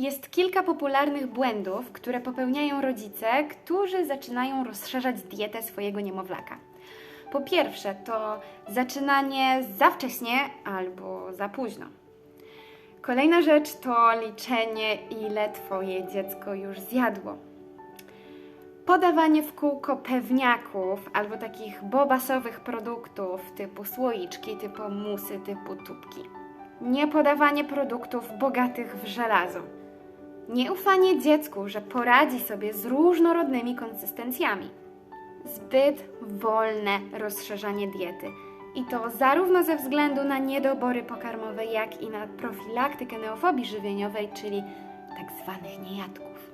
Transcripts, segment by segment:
Jest kilka popularnych błędów, które popełniają rodzice, którzy zaczynają rozszerzać dietę swojego niemowlaka. Po pierwsze, to zaczynanie za wcześnie albo za późno. Kolejna rzecz to liczenie, ile Twoje dziecko już zjadło. Podawanie w kółko pewniaków albo takich bobasowych produktów typu słoiczki, typu musy, typu tubki. Nie podawanie produktów bogatych w żelazo. Nieufanie dziecku, że poradzi sobie z różnorodnymi konsystencjami. Zbyt wolne rozszerzanie diety. I to zarówno ze względu na niedobory pokarmowe, jak i na profilaktykę neofobii żywieniowej, czyli tak zwanych niejadków.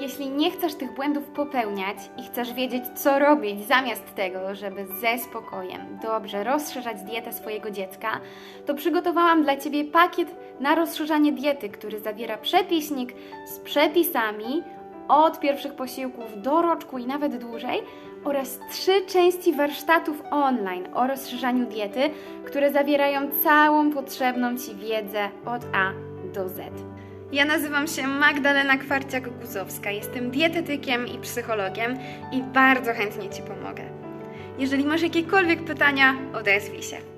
Jeśli nie chcesz tych błędów popełniać i chcesz wiedzieć, co robić zamiast tego, żeby ze spokojem dobrze rozszerzać dietę swojego dziecka, to przygotowałam dla Ciebie pakiet na rozszerzanie diety, który zawiera przepisnik z przepisami od pierwszych posiłków do roczku i nawet dłużej oraz trzy części warsztatów online o rozszerzaniu diety, które zawierają całą potrzebną Ci wiedzę od A do Z. Ja nazywam się Magdalena Kwarciak-Guzowska, jestem dietetykiem i psychologiem i bardzo chętnie Ci pomogę. Jeżeli masz jakiekolwiek pytania, odezwij się.